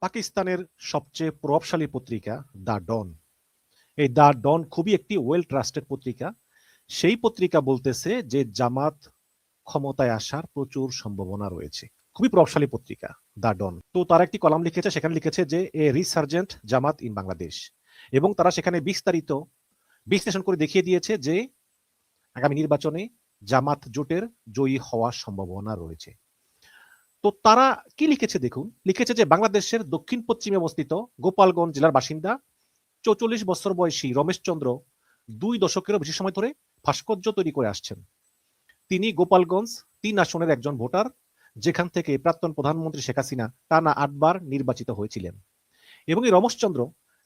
পাকিস্তানের সবচেয়ে প্রভাবশালী পত্রিকা দ্য ডন। এই দ্য ডন খুবই একটি ওয়েল ট্রাস্টেড পত্রিকা। সেই পত্রিকা বলতেছে যে জামাত ক্ষমতায় আসার প্রচুর সম্ভাবনা রয়েছে। খুবই প্রভাবশালী পত্রিকা, দ্য ডন। তো তারা একটি কলাম লিখেছে, সেখানে লিখেছে যে এ রিসার্জেন্ট জামাত ইন বাংলাদেশ। এবং তারা সেখানে বিস্তারিত বিশ্লেষণ করে দেখিয়ে দিয়েছে যে আগামী নির্বাচনে জামাত জোটের জয়ী হওয়ার সম্ভাবনা রয়েছে। তো তারা কি লিখেছে দেখুন? লিখেছে যে বাংলাদেশের দক্ষিণ পশ্চিমে অবস্থিত গোপালগঞ্জ জেলার বাসিন্দা, চৌচল্লিশ বছর বয়সী রমেশ চন্দ্র দুই দশকেরও বেশি সময় ধরে ভাস্কর্য তৈরি করে আসছেন। তিনি গোপালগঞ্জ তিন আসনের একজন ভোটার, যেখান থেকে প্রাক্তন প্রধানমন্ত্রী শেখ হাসিনা টানা আটবার নির্বাচিত হয়েছিলেন এবং এই রমেশচন্দ্র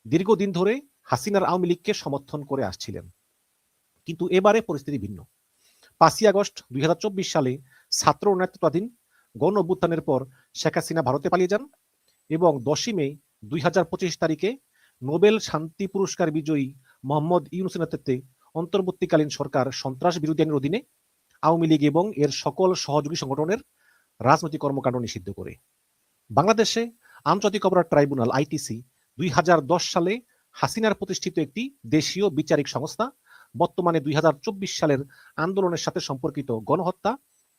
দীর্ঘদিন ধরে হাসিনার আওয়ামী লীগকে সমর্থন করে আসছিলেন। কিন্তু এবারে পরিস্থিতি ভিন্ন। পাঁচই আগস্ট দুই হাজার চব্বিশ সালে ছাত্র নেতৃত্বাধীন গণ অভ্যুত্থানের পর শেখ হাসিনা ভারতে পালিয়ে যান এবং দশই মে দুই হাজার পঁচিশ তারিখে নোবেল শান্তি পুরস্কার বিজয়ী মোহাম্মদ ইউনুসের নেতৃত্বে অন্তর্বর্তীকালীন সরকার সন্ত্রাস বিরোধী আইনের অধীনে আওয়ামী লীগ এবং এর সকল সহযোগী সংগঠনের রাজনৈতিক কর্মকাণ্ড নিষিদ্ধ করে। বাংলাদেশে আন্তর্জাতিক অপরাধ ট্রাইব্যুনাল, আইটিসি, দুই হাজার দশ সালে হাসিনার প্রতিষ্ঠিত একটি দেশীয় বিচারিক সংস্থা, বর্তমানে দুই হাজার চব্বিশ সালের আন্দোলনের সাথে সম্পর্কিত গণহত্যা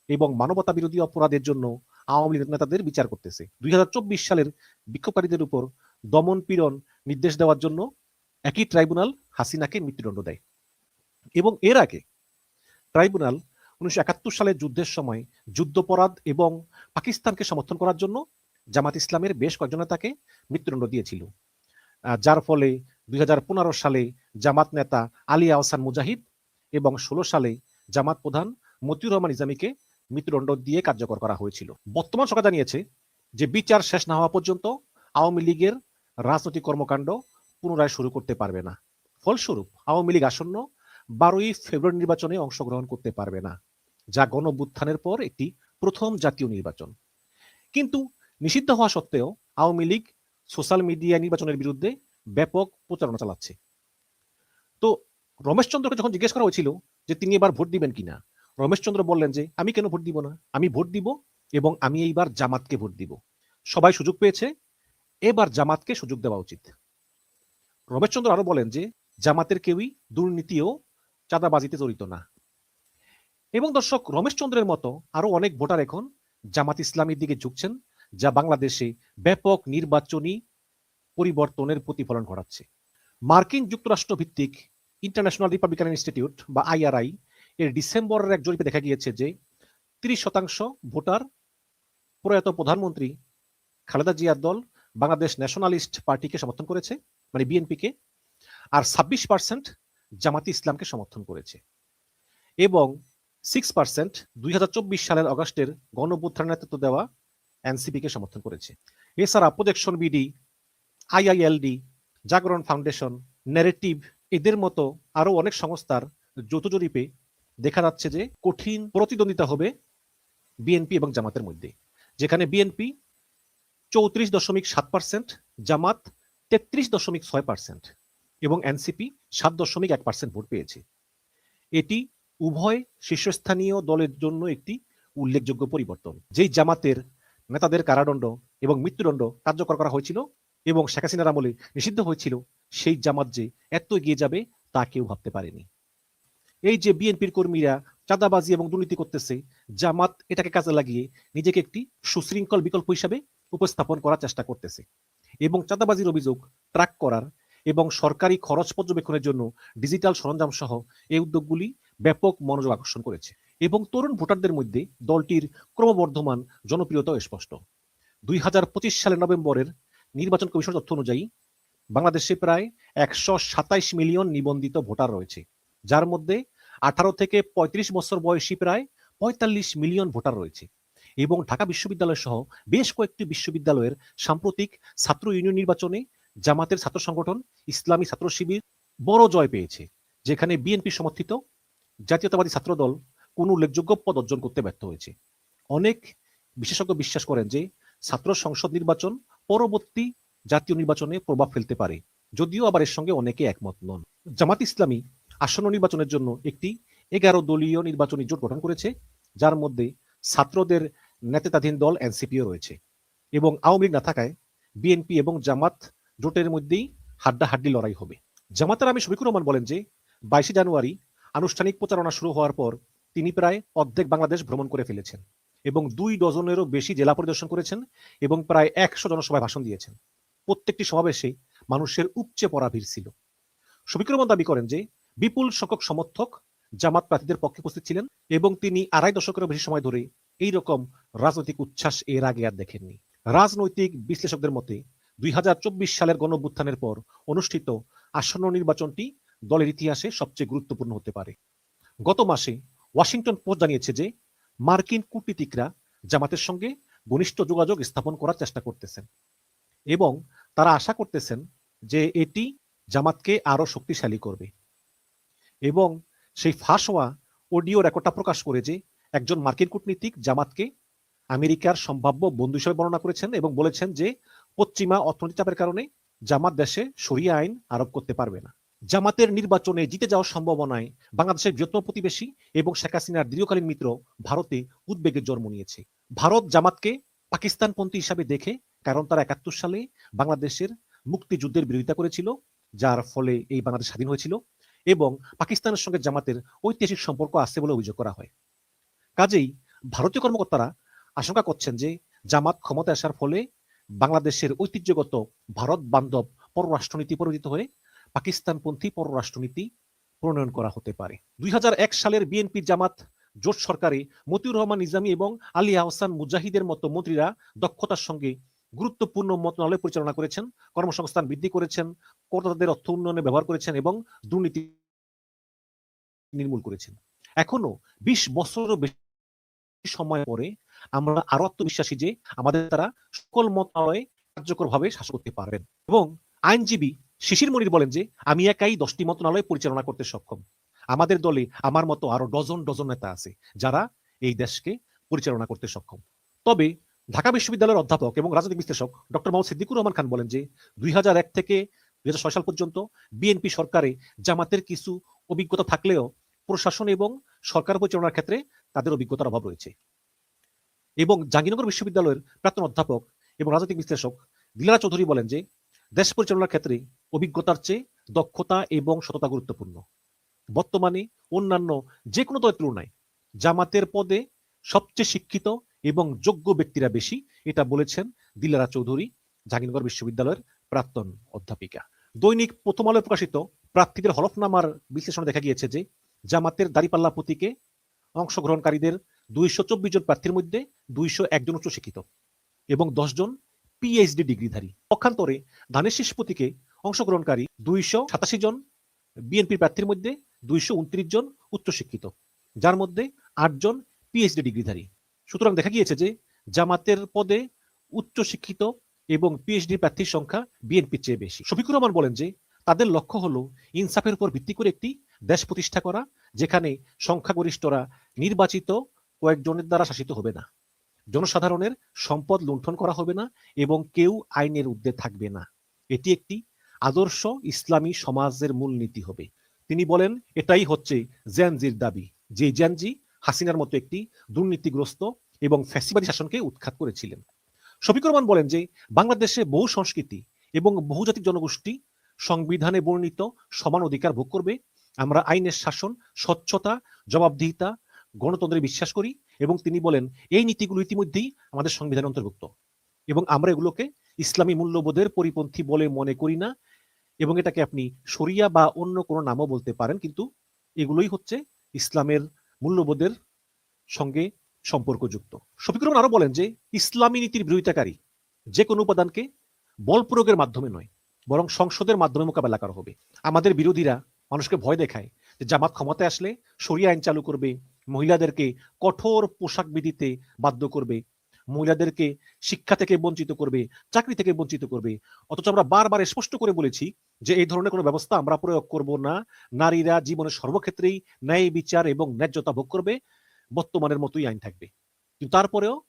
এবং মানবতা বিরোধী অপরাধের জন্য আওয়ামী লীগ নেতাদের বিচার করতেছে। দুই সালের বিক্ষোভকারীদের উপর দমন পীড়ন নির্দেশ দেওয়ার জন্য একই ট্রাইব্যুনাল হাসিনাকে মৃত্যুদণ্ড দেয়। এবং এর আগে ট্রাইব্যুনাল উনিশশো একাত্তর সালের যুদ্ধের সময় যুদ্ধপরাধ এবং পাকিস্তানকে সমর্থন করার জন্য জামাত ইসলামের বেশ কয়েকজন নেতাকে মৃত্যুদণ্ড দিয়েছিল। যার ফলে দুই হাজার পনেরো সালে জামাত নেতা আলী আহসান মুজাহিদ এবং ষোলো সালে জামাত প্রধান মতিউর রহমান ইসলামীকে মৃত্যুদণ্ড দিয়ে কার্যকর করা হয়েছিল। বর্তমান সরকার জানিয়েছে যে বিচার শেষ না হওয়া পর্যন্ত আওয়ামী লীগের রাজনৈতিক কর্মকাণ্ড পুনরায় শুরু করতে পারবে না। ফলস্বরূপ, আওয়ামী লীগ আসন্ন বারোই ফেব্রুয়ারি নির্বাচনে অংশগ্রহণ করতে পারবে না, যা গণ অভ্যুত্থানের পর একটি প্রথম জাতীয় নির্বাচন। কিন্তু নিষিদ্ধ হওয়া সত্ত্বেও আওয়ামী লীগ সোশ্যাল মিডিয়া নির্বাচনের বিরুদ্ধে ব্যাপক প্রচারণা চালাচ্ছে। তো রমেশ চন্দ্রকে যখন জিজ্ঞেস করা হয়েছিল যে তিনি এবার ভোট দিবেন কিনা রমেশ চন্দ্র বললেন যে, আমি কেন ভোট দিব না? আমি ভোট দিব এবং আমি এইবার জামাতকে ভোট দিব। সবাই সুযোগ পেয়েছে। এবার জামাতকে সুযোগ দেওয়া উচিত। রমেশ চন্দ্র আরও বলেন যে, জামাতের কেউই দুর্নীতিও চাঁদাবাজিতে জড়িত না। এবং দর্শক রমেশ চন্দ্রের মতো আরও অনেক ভোটার এখন জামাত ইসলামীর দিকে ঝুঁকছেন, যা বাংলাদেশে ব্যাপক নির্বাচনী পরিবর্তনের প্রতিফলন ঘটাচ্ছে। মার্কিন যুক্তরাষ্ট্র ভিত্তিক ইন্টারন্যাশনাল রিপাবলিকান ইনস্টিটিউট বা আইআরআই এর ডিসেম্বরের এক জরিপে দেখা গিয়েছে যে তিরিশ শতাংশ ভোটার প্রয়াত প্রধানমন্ত্রী খালেদা জিয়ার দল বাংলাদেশ ন্যাশনালিস্ট পার্টিকে সমর্থন করেছে মানে বিএনপিকে, আর ছাব্বিশ পার্সেন্ট জামাতি ইসলামকে সমর্থন করেছে। এবং সিক্স পার্সেন্ট দুই সালের অগস্টের গণভ্যুত্থানের নেতৃত্ব দেওয়া এনসিপিকে সমর্থন করেছে। এছাড়া প্রজেকশন বিডি, আইআইএলডি, জাগরণ ফাউন্ডেশন, ন্যারেটিভ, এদের মতো আরও অনেক সংস্থার যৌথ জরিপে দেখা যাচ্ছে যে কঠিন প্রতিদ্বন্দ্বিতা হবে বিএনপি এবং জামাতের মধ্যে, যেখানে বিএনপি চৌত্রিশ দশমিক সাত পার্সেন্ট জামাত তেত্রিশ দশমিক ছয় পার্সেন্ট এবং এনসিপি সাত দশমিক এক পার্সেন্ট ভোট পেয়েছে। এটি উভয় শীর্ষস্থানীয় দলের জন্য একটি উল্লেখযোগ্য পরিবর্তন। যেই জামাতের নেতাদের কারাদণ্ড এবং মৃত্যুদণ্ড কার্যকর করা হয়েছিল এবং শেখ হাসিনার আমলে নিষিদ্ধ হয়েছিল, সেই জামাত যে এত এগিয়ে যাবে তা কেউ ভাবতে পারেনি। এই যে বিএনপির কর্মীরা চাঁদাবাজি এবং দুর্নীতি করতেছে, জামাত এটাকে কাজে লাগিয়ে নিজেকে একটি সুশৃঙ্খল বিকল্প হিসাবে উপস্থাপন করার চেষ্টা করতেছে এবং চাঁদাবাজির অভিযোগ ট্র্যাক করার এবং সরকারি খরচ পর্যবেক্ষণের জন্য ডিজিটাল সরঞ্জাম সহ এই উদ্যোগগুলি ব্যাপক মনোযোগ আকর্ষণ করেছে এবং তরুণ ভোটারদের মধ্যে দলটির ক্রমবর্ধমান জনপ্রিয়তাও স্পষ্ট। দুই হাজার পঁচিশ সালের নভেম্বরের নির্বাচন কমিশনের তথ্য অনুযায়ী বাংলাদেশে প্রায় একশো মিলিয়ন নিবন্ধিত ভোটার রয়েছে, যার মধ্যে আঠারো থেকে ৩৫ বছর বয়সী প্রায় পঁয়তাল্লিশ মিলিয়ন ভোটার রয়েছে এবং ঢাকা বিশ্ববিদ্যালয় সহ বেশ কয়েকটি বিশ্ববিদ্যালয়ের সাম্প্রতিক ছাত্র ইউনিয়ন নির্বাচনে জামাতের ছাত্র সংগঠন, ইসলামী ছাত্র শিবির বড় জয় পেয়েছে, যেখানে বিএনপি সমর্থিত জাতীয়তাবাদী ছাত্র দল কোন উল্লেখযোগ্য পদ অর্জন করতে ব্যর্থ হয়েছে। অনেক বিশেষজ্ঞ বিশ্বাস করেন যে ছাত্র সংসদ নির্বাচন পরবর্তী জাতীয় নির্বাচনে প্রভাব ফেলতে পারে, যদিও আবার এর সঙ্গে অনেকে একমত নন। জামাত ইসলামী আসন্ন নির্বাচনের জন্য একটি এগারো দলীয় নির্বাচনী জোট গঠন করেছে, যার মধ্যে ছাত্রদের নেতৃত্বাধীন দল এনসিপিও রয়েছে এবং আওয়ামী লীগ না থাকায় বিএনপি এবং জামাত জোটের মধ্যেই হাড্ডাহাড্ডি লড়াই হবে। জামাতের আমি শফিকুর রহমান বলেন যে, বাইশে জানুয়ারি আনুষ্ঠানিক প্রচারণা শুরু হওয়ার পর তিনি প্রায় অর্ধেক বাংলাদেশ ভ্রমণ করে ফেলেছেন এবং দুই ডজনেরও বেশি জেলা পরিদর্শন করেছেন এবং প্রায় একশো জনসভায় ভাষণ দিয়েছেন। প্রত্যেকটি সমাবেশে মানুষের উপচে পড়া ভিড় ছিল। শফিকুর রহমান দাবি করেন যে বিপুল সংখ্যক সমর্থক জামাত প্রার্থীদের পক্ষে উপস্থিত ছিলেন এবং তিনি আড়াই দশকেরও বেশি সময় ধরে এই রকম রাজনৈতিক উচ্ছ্বাস এর আগে আর দেখেননি। রাজনৈতিক বিশ্লেষকদের মতে, দুই হাজার চব্বিশ সালের গণঅভ্যুত্থানের পর অনুষ্ঠিত আসন্ন নির্বাচনটি দলের ইতিহাসে সবচেয়ে গুরুত্বপূর্ণ হতে পারে। গত মাসে ওয়াশিংটন পোস্ট জানিয়েছে যে, মার্কিন কূটনীতিকরা জামাতের সঙ্গে ঘনিষ্ঠ যোগাযোগ স্থাপন করার চেষ্টা করতেছেন এবং তারা আশা করতেছেন যে এটি জামাতকে আরও শক্তিশালী করবে। এবং সেই ফাঁস হওয়া অডিও রেকর্ডটা প্রকাশ করে যে একজন মার্কিন কূটনীতিক জামাতকে আমেরিকার সম্ভাব্য বন্ধু হিসেবে বর্ণনা করেছেন এবং বলেছেন যে পশ্চিমা অর্থনৈতিক চাপের কারণে জামাত দেশে সরিয়া আইন আরোপ করতে পারবে না। জামাতের নির্বাচনে জিতে যাওয়ার সম্ভাবনায় বাংলাদেশের বৃহত্তম প্রতিবেশী এবং শেখ হাসিনার দীর্ঘকালীন মিত্র ভারতে উদ্বেগের জন্ম নিয়েছে। ভারত জামাতকে পাকিস্তানপন্থী হিসাবে দেখে, কারণ তারা একাত্তর সালে বাংলাদেশের মুক্তিযুদ্ধের বিরোধিতা করেছিল, যার ফলে এই বাংলাদেশ স্বাধীন হয়েছিল। এবং পাকিস্তানের সঙ্গে জামাতের ঐতিহাসিক সম্পর্ক আছে বলে অভিযোগ করা হয়। কাজেই ভারতীয় কর্মকর্তারা আশঙ্কা করছেন যে জামাত ক্ষমতা আসার ফলে বাংলাদেশের ঐতিহ্যগত ভারত বান্ধব পররাষ্ট্রনীতি পরিবর্তিত হয়ে পাকিস্তানপন্থী পররাষ্ট্রনীতি প্রণয়ন করা হতে পারে। দুই হাজার এক সালের বিএনপি জামাত জোট সরকারে মতিউর রহমান নিজামী এবং আলী আহসান মুজাহিদের মতো মন্ত্রীরা দক্ষতার সঙ্গে গুরুত্বপূর্ণ মন্ত্রণালয় পরিচালনা করেছেন, কর্মসংস্থান বৃদ্ধি করেছেন, করদাতাদের অর্থ উন্নয়নে ব্যবহার করেছেন এবং দুর্নীতি নির্মূল করেছেন। এখনও বিশ বছরও বেশি সময় পরে আমরা আরও আত্মবিশ্বাসী যে আমাদের তারা সকল মন্ত্রণালয়ে কার্যকরভাবে শাসন করতে পারবেন এবং আইনজীবী শিশির মনির বলেন যে, আমি একাই দশটি মন্ত্রণালয় পরিচালনা করতে সক্ষম। আমাদের দলে আমার মতো আরও ডজন ডজন নেতা আছে যারা এই দেশকে পরিচালনা করতে সক্ষম। তবে ঢাকা বিশ্ববিদ্যালয়ের অধ্যাপক এবং রাজনৈতিক বিশ্লেষক ডক্টর মোহাম্মদ সিদ্দিকুর রহমান খান বলেন যে, দুই হাজার এক থেকে দুই হাজার ছয় সাল পর্যন্ত বিএনপি সরকারে জামাতের কিছু অভিজ্ঞতা থাকলেও প্রশাসন এবং সরকার পরিচালনার ক্ষেত্রে তাদের অভিজ্ঞতার অভাব রয়েছে। এবং জাহাঙ্গীরনগর বিশ্ববিদ্যালয়ের প্রাক্তন অধ্যাপক এবং রাজনৈতিক বিশ্লেষক দিলারা চৌধুরী বলেন যে, দেশ পরিচালনার ক্ষেত্রে অভিজ্ঞতার চেয়ে দক্ষতা এবং সততা গুরুত্বপূর্ণ। বর্তমানে অন্যান্য যে কোনো দলের তুলনায় জামাতের পদে সবচেয়ে শিক্ষিত এবং যোগ্য ব্যক্তিরা বেশি, এটা বলেছেন দিলারা চৌধুরী, জাহাঙ্গীরনগর বিশ্ববিদ্যালয়ের প্রাক্তন অধ্যাপিকা। দৈনিক প্রথম আলোয় প্রকাশিত প্রার্থীদের হলফনামার বিশ্লেষণে দেখা গিয়েছে যে, জামাতের দাঁড়িপাল্লা প্রতীকে অংশগ্রহণকারীদের দুইশো চব্বিশ জন প্রার্থীর মধ্যে দুইশো একজন উচ্চশিক্ষিত এবং দশজন পিএইচডি ডিগ্রিধারী। পক্ষান্তরে ধানের শীষ প্রতীকে অংশগ্রহণকারী দুইশো সাতাশি জন বিএনপি প্রার্থীর মধ্যে দুইশো উনত্রিশ জন উচ্চশিক্ষিত, যার মধ্যে আটজন পিএইচডি ডিগ্রিধারী। সুতরাং দেখা গিয়েছে যে জামাতের পদে উচ্চশিক্ষিত এবং পিএইচডি প্রার্থীর সংখ্যা বিএনপির চেয়ে বেশি। শফিকুর রহমান বলেন যে তাদের লক্ষ্য হলো ইনসাফের উপর ভিত্তি করে একটি দেশ প্রতিষ্ঠা করা, যেখানে সংখ্যাগরিষ্ঠরা নির্বাচিত কয়েকজনের দ্বারা শাসিত হবে না, জনসাধারণের সম্পদ লুণ্ঠন করা হবে না এবং কেউ আইনের ঊর্ধ্বে থাকবে না। এটি একটি আদর্শ ইসলামী সমাজের মূলনীতি হবে। তিনি বলেন, এটাই হচ্ছে জ্যানজির দাবি। যে জ্যানজি হাসিনার মতো একটি দুর্নীতিগ্রস্ত এবং ফ্যাসিবাদী শাসনকে উৎখাত করেছিলেন। শফিকুর রহমান বলেন যে, বাংলাদেশে বহু সংস্কৃতি এবং বহুজাতিক জনগোষ্ঠী সংবিধানে বর্ণিত সমান অধিকার ভোগ করবে। আমরা আইনের শাসন, স্বচ্ছতা, জবাবদিহিতা, গণতন্ত্রে বিশ্বাস করি এবং তিনি বলেন, এই নীতিগুলো ইতিমধ্যেই আমাদের সংবিধানে অন্তর্ভুক্ত এবং আমরা এগুলোকে ইসলামী মূল্যবোধের পরিপন্থী বলে মনে করি না এবং এটাকে আপনি শরিয়া বা অন্য কোনো নামও বলতে পারেন, কিন্তু এগুলোই হচ্ছে ইসলামের মূল্যবোধের সঙ্গে সম্পর্কযুক্ত। শফিকুর রহমান আরও বলেন যে, ইসলামী নীতির বিরোধিতাকারী যে কোনো উপাদানকে বল প্রয়োগের মাধ্যমে নয়, বরং সংসদের মাধ্যমে মোকাবেলা করা হবে। আমাদের বিরোধীরা মানুষকে ভয় দেখায় যে জামাত ক্ষমতায় আসলে সরিয়া আইন চালু করবে, মহিলাদেরকে কঠোর পোশাক বিধিতে বাধ্য করবে মহিলাদেরকে শিক্ষা থেকে বঞ্চিত করবে, চাকরি থেকে বঞ্চিত করবে। অথচ আমরা বারবার স্পষ্ট করে বলেছি যে এই ধরনের কোনো ব্যবস্থা আমরা প্রয়োগ করব না। নারীরা জীবনের সর্বক্ষেত্রেই ন্যায় বিচার এবং ন্যায্যতা ভোগ করবে। বর্তমানের মতোই আইন থাকবে। কিন্তু তারপরেও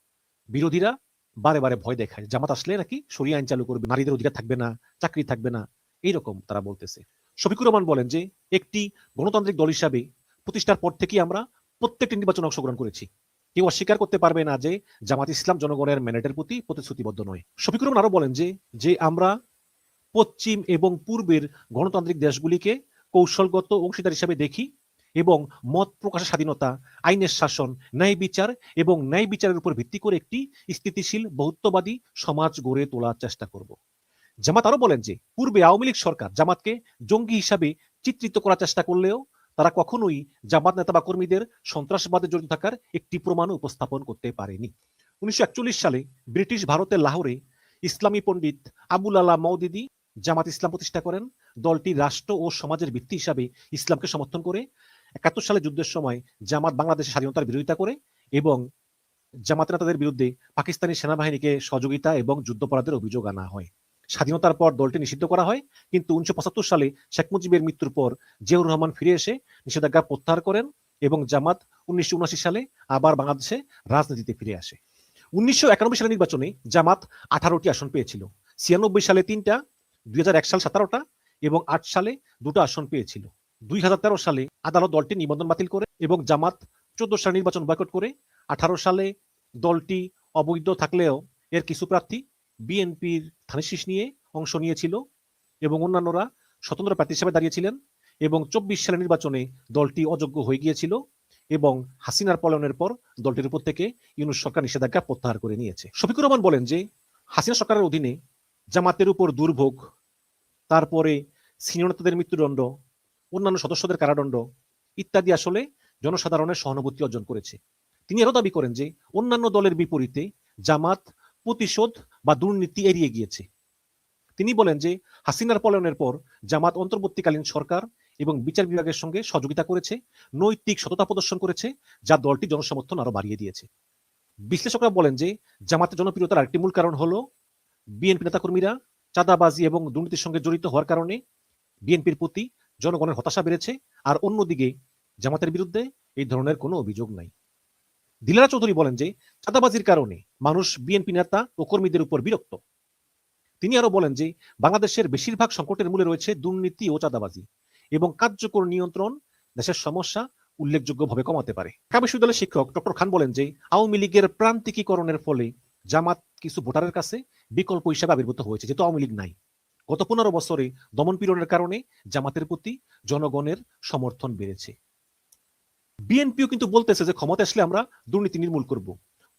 বিরোধীরা বারে বারে ভয় দেখায়। জামাত আসলে নাকি সরিয়া আইন চালু করবে, নারীদের অধিকার থাকবে না, চাকরি থাকবে না, এইরকম তারা বলতেছে। শফিকুর রহমান বলেন যে একটি গণতান্ত্রিক দল হিসাবে প্রতিষ্ঠার পর থেকেই আমরা প্রত্যেকটি নির্বাচনে অংশগ্রহণ করেছি। কেউ অস্বীকার করতে পারবে না যে জামাত ইসলাম জনগণের ম্যান্ডেটের প্রতি প্রতিশ্রুতিবদ্ধ নয়। শফিকুর আরও বলেন যে যে আমরা পশ্চিম এবং পূর্বের গণতান্ত্রিক দেশগুলিকে কৌশলগত অংশীদার হিসাবে দেখি এবং মত প্রকাশের স্বাধীনতা, আইনের শাসন, ন্যায় বিচার এবং ন্যায় বিচারের উপর ভিত্তি করে একটি স্থিতিশীল, বহুত্ববাদী সমাজ গড়ে তোলার চেষ্টা করব। জামাত আরও বলেন যে, পূর্বে আওয়ামী লীগ সরকার জামাতকে জঙ্গি হিসাবে চিত্রিত করার চেষ্টা করলেও তারা কখনোই জামাত নেতা বা কর্মীদের সন্ত্রাসবাদে জড়িত থাকার একটি প্রমাণ উপস্থাপন করতে পারেনি। উনিশশো একচল্লিশ সালে ব্রিটিশ ভারতের লাহোরে ইসলামী পণ্ডিত আবুল আলা মৌদিদি জামাত ইসলাম প্রতিষ্ঠা করেন। দলটি রাষ্ট্র ও সমাজের ভিত্তি হিসাবে ইসলামকে সমর্থন করে। একাত্তর সালে যুদ্ধের সময় জামাত বাংলাদেশের স্বাধীনতার বিরোধিতা করে এবং জামাত নেতাদের বিরুদ্ধে পাকিস্তানি সেনাবাহিনীকে সহযোগিতা এবং যুদ্ধপরাধের অভিযোগ আনা হয়। স্বাধীনতার পর দলটি নিষিদ্ধ করা হয়। কিন্তু উনিশশো পঁচাত্তর সালে শেখ মুজিবের মৃত্যুর পর জিয়াউর রহমান ফিরে এসে নিষেধাজ্ঞা প্রত্যাহার করেন এবং জামাত উনিশশো সালে আবার বাংলাদেশে রাজনীতিতে ফিরে আসে। উনিশশো সালের নির্বাচনে জামাত আঠারোটি আসন পেয়েছিল। ছিয়ানব্বই সালে তিনটা, দুই সাল সতেরোটা এবং আট সালে দুটো আসন পেয়েছিল। দুই হাজার তেরো সালে আদালত দলটি নিবন্ধন বাতিল করে এবং জামাত চোদ্দ সালে নির্বাচন বয়কট করে আঠারো সালে দলটি অবৈধ থাকলেও এর কিছু প্রার্থী বিএনপির ধানের নিয়ে অংশ নিয়েছিল এবং অন্যান্যরা স্বতন্ত্র প্রার্থী হিসেবে দাঁড়িয়েছিলেন এবং চব্বিশ সালের নির্বাচনে দলটি অযোগ্য হয়ে গিয়েছিল এবং হাসিনার পলায়নের পর দলটির উপর থেকে ইউনুস সরকার নিষেধাজ্ঞা প্রত্যাহার করে নিয়েছে। শফিকুর রহমান বলেন যে, হাসিনা সরকারের অধীনে জামাতের উপর দুর্ভোগ, তারপরে সিনিয়র নেতাদের মৃত্যুদণ্ড, অন্যান্য সদস্যদের কারাদণ্ড ইত্যাদি আসলে জনসাধারণের সহানুভূতি অর্জন করেছে। তিনি আরও দাবি করেন যে, অন্যান্য দলের বিপরীতে জামাত প্রতিশোধ বা দুর্নীতি এড়িয়ে গিয়েছে। তিনি বলেন যে, হাসিনার পলায়নের পর জামাত অন্তর্বর্তীকালীন সরকার এবং বিচার বিভাগের সঙ্গে সহযোগিতা করেছে, নৈতিক সততা প্রদর্শন করেছে, যা দলটি জনসমর্থন আরও বাড়িয়ে দিয়েছে। বিশ্লেষকরা বলেন যে, জামাতের জনপ্রিয়তার আরেকটি মূল কারণ হলো, বিএনপি নেতাকর্মীরা চাঁদাবাজি এবং দুর্নীতির সঙ্গে জড়িত হওয়ার কারণে বিএনপির প্রতি জনগণের হতাশা বেড়েছে, আর অন্যদিকে জামাতের বিরুদ্ধে এই ধরনের কোনো অভিযোগ নাই। দিলারা চৌধুরী বলেন যে, চাঁদাবাজির কারণে মানুষ বিএনপি নেতা ও কর্মীদের উপর বিরক্ত। তিনি আরও বলেন যে, বাংলাদেশের বেশিরভাগ সংকটের মূলে রয়েছে দুর্নীতি ও চাঁদাবাজি এবং কার্যকর নিয়ন্ত্রণ দেশের সমস্যা উল্লেখযোগ্যভাবে কমাতে পারে। ঢাকা বিশ্ববিদ্যালয়ের শিক্ষক ডক্টর খান বলেন যে, আওয়ামী লীগের প্রান্তিকীকরণের ফলে জামাত কিছু ভোটারের কাছে বিকল্প হিসাবে আবির্ভূত হয়েছে, যেহেতু আওয়ামী লীগ নাই। গত পনেরো বছরে দমন পীড়নের কারণে জামাতের প্রতি জনগণের সমর্থন বেড়েছে। বিএনপিও কিন্তু বলতেছে যে ক্ষমতা আসলে আমরা দুর্নীতি নির্মূল করব।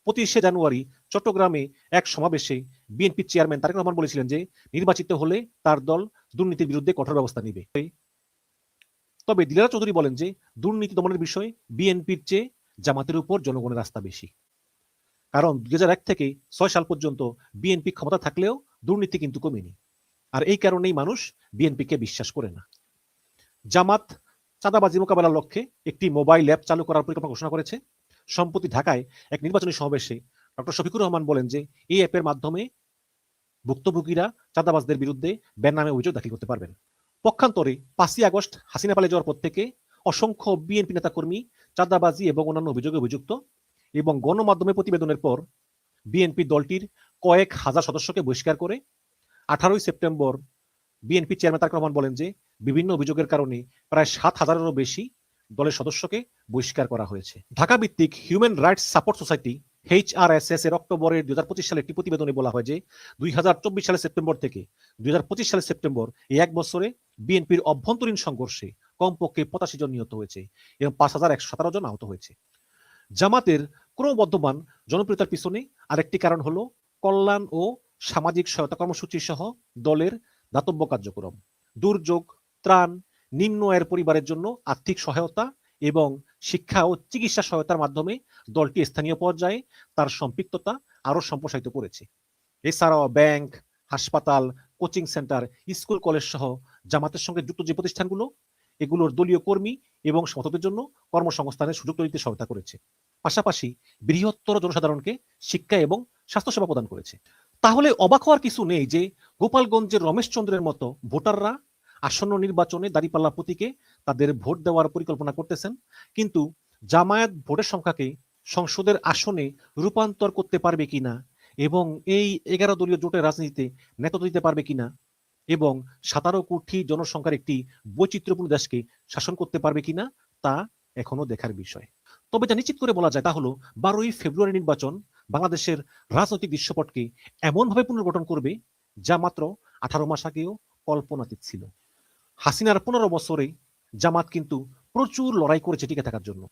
পঁচিশে জানুয়ারি চট্টগ্রামে এক সমাবেশে বিএনপি চেয়ারম্যান তারেক রহমান বলেছিলেন যে নির্বাচিত হলে তার দল দুর্নীতির বিরুদ্ধে কঠোর ব্যবস্থা নিবে। তবে দিলারা চৌধুরী বলেন যে দুর্নীতি দমনের বিষয়ে বিএনপির চেয়ে জামাতের উপর জনগণের আস্থা বেশি। কারণ দুই হাজার এক থেকে ছয় সাল পর্যন্ত বিএনপি ক্ষমতা থাকলেও দুর্নীতি কিন্তু কমেনি। আর এই কারণেই মানুষ বিএনপিকে বিশ্বাস করে না। জামাত চাঁদাবাজি মোকাবেলার লক্ষ্যে একটি মোবাইল অ্যাপ চালু করার পরিকল্পনা ঘোষণা করেছে। সম্প্রতি ঢাকায় এক নির্বাচনী সমাবেশে ডক্টর শফিকুর রহমান বলেন যে, এই অ্যাপের মাধ্যমে ভুক্তভোগীরা চাঁদাবাজদের বিরুদ্ধে ব্যান নামে অভিযোগ দাখিল করতে পারবেন। পক্ষান্তরে পাঁচই আগস্ট হাসিনা পালে যাওয়ার পর থেকে অসংখ্য বিএনপি নেতাকর্মী চাঁদাবাজি এবং অন্যান্য অভিযোগে অভিযুক্ত এবং গণমাধ্যমে প্রতিবেদনের পর বিএনপি দলটির কয়েক হাজার সদস্যকে বহিষ্কার করে আঠারোই September BNP chairman Tarique Rahman বলেন যে বিভিন্ন অভিযোগের কারণে প্রায় সাত হাজারেরও বেশি দলের সদস্যকে বহিষ্কার করা হয়েছে। ঢাকা ভিত্তিক human rights support society HRSS এর অক্টোবরের দুই হাজার পঁচিশ সালে একটি প্রতিবেদনে বলা হয় যে, দুই হাজার চব্বিশ সালের সেপ্টেম্বর থেকে দুই হাজার পঁচিশ সালের সেপ্টেম্বর এই এক বছরে বিএনপির অভ্যন্তরীণ সংঘর্ষে কমপক্ষে পঁচাশি জন নিহত হয়েছে এবং পাঁচ হাজার একশো সতেরো জন আহত হয়েছে। জামাতের ক্রমবর্ধমান জনপ্রিয়তার পিছনে আরেকটি কারণ হলো কল্যাণ ও সামাজিক সহায়তা কর্মসূচি সহ দলের দাতব্য কার্যক্রম। দুর্যোগ ত্রাণ, নিম্ন আয়ের পরিবারের জন্য আর্থিক সহায়তা এবং শিক্ষা ও চিকিৎসা সহায়তার মাধ্যমে দলটি স্থানীয় পর্যায়ে তার সম্পৃক্ততা আরও সম্প্রসারিত করেছে। এছাড়াও ব্যাংক, হাসপাতাল, কোচিং সেন্টার, স্কুল, কলেজ সহ জামাতের সঙ্গে যুক্ত যে প্রতিষ্ঠানগুলো, এগুলোর দলীয় কর্মী এবং সমর্থকদের জন্য কর্মসংস্থানের সুযোগ তৈরিতে সহায়তা করেছে। পাশাপাশি বৃহত্তর জনসাধারণকে শিক্ষা এবং স্বাস্থ্যসেবা প্রদান করেছে। তাহলে অবাক হওয়ার কিছু নেই যে গোপালগঞ্জের রমেশ চন্দ্রের মতো ভোটাররা আসন্ন নির্বাচনে দাঁড়িপাল্লা প্রতীকে তাদের ভোট দেওয়ার পরিকল্পনা করতেছেন। কিন্তু জামায়াত ভোটের সংখ্যাকে সংসদের আসনে রূপান্তর করতে পারবে কিনা এবং এই এগারো দলীয় জোটের রাজনীতিতে নেতৃত্ব দিতে পারবে কিনা এবং সাতারো কোটি জনসংখ্যার একটি বৈচিত্র্যপূর্ণ দেশকে শাসন করতে পারবে কিনা তা এখনও দেখার বিষয়। তবে যা নিশ্চিত করে বলা যায় তা হলো, বারোই ফেব্রুয়ারি নির্বাচন বাংলাদেশের রাজনৈতিক দৃশ্যপটকে এমনভাবে পুনর্গঠন করবে যা মাত্র আঠারো মাস আগেও কল্পনাতীত ছিল। হাসিনার পনেরো বছরে জামাত কিন্তু প্রচুর লড়াই করেছে টিকে থাকার জন্য।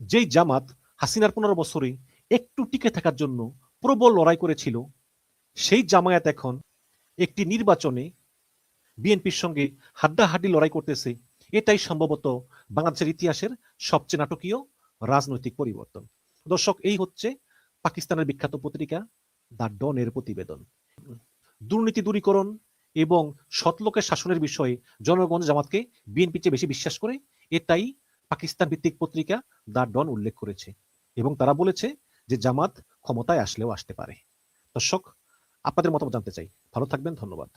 যেই জামাত হাসিনার পনেরো বছরে একটু টিকে থাকার জন্য প্রবল লড়াই করেছিল, সেই জামায়াত এখন একটি নির্বাচনে বিএনপির সঙ্গে হাড্ডাহাড্ডি লড়াই করতেছে, এটাই সম্ভবত বাংলাদেশের ইতিহাসের সবচেয়ে নাটকীয় রাজনৈতিক পরিবর্তন। দর্শক, এই হচ্ছে পাকিস্তানের বিখ্যাত পত্রিকা দ্য ডনের প্রতিবেদন। দুর্নীতি দূরীকরণ এবং সৎলোকের শাসনের বিষয়ে জনগণ জামাতকে বিএনপি চেয়ে বেশি বিশ্বাস করে, এটাই পাকিস্তান ভিত্তিক পত্রিকা দা ডন উল্লেখ করেছে এবং তারা বলেছে যে জামাত ক্ষমতায় আসলেও আসতে পারে। দর্শক, আপনাদের মতামত জানতে চাই। ভালো থাকবেন, ধন্যবাদ।